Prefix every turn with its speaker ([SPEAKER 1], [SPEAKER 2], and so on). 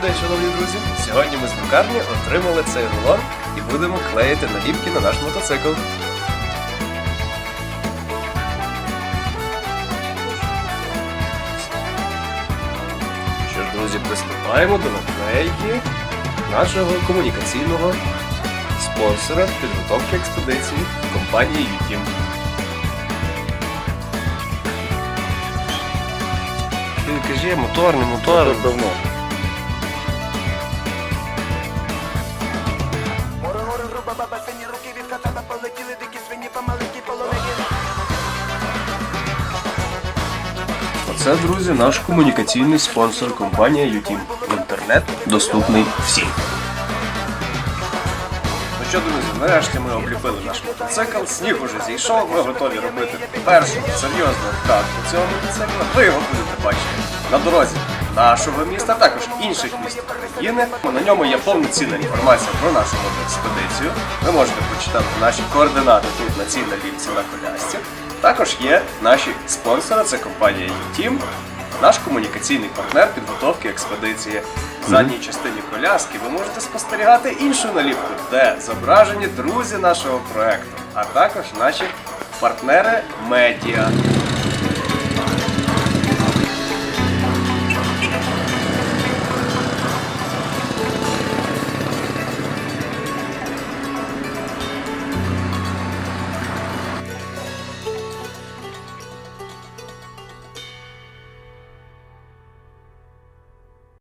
[SPEAKER 1] Добрий день, шановні друзі! Сьогодні ми з друкарні отримали цей рулон і будемо клеїти наліпки на наш мотоцикл. Що ж, друзі, приступаємо до наклейки нашого комунікаційного спонсора підготовки експедиції компанії UTIM. Ти кажи, мотор, не мотор.
[SPEAKER 2] давно.
[SPEAKER 1] Оце, друзі, наш комунікаційний спонсор компанія UTIM. Інтернет доступний всім. Ну що, друзі, нарешті ми обліпили наш мотоцикл, сніг уже зійшов, ми готові робити першу серйозну катку цього мотоцикла. Ви його будете бачити на дорозі нашого міста, а також інших міст України. На ньому є повноцінна інформація про нашу мотоекспедицію. Ви можете прочитати наші координати тут на цій наліпці на колясці. Також є наші спонсори, це компанія UTIM, наш комунікаційний партнер підготовки експедиції. В задній частині коляски ви можете спостерігати іншу наліпку, де зображені друзі нашого проекту, а також наші партнери медіа.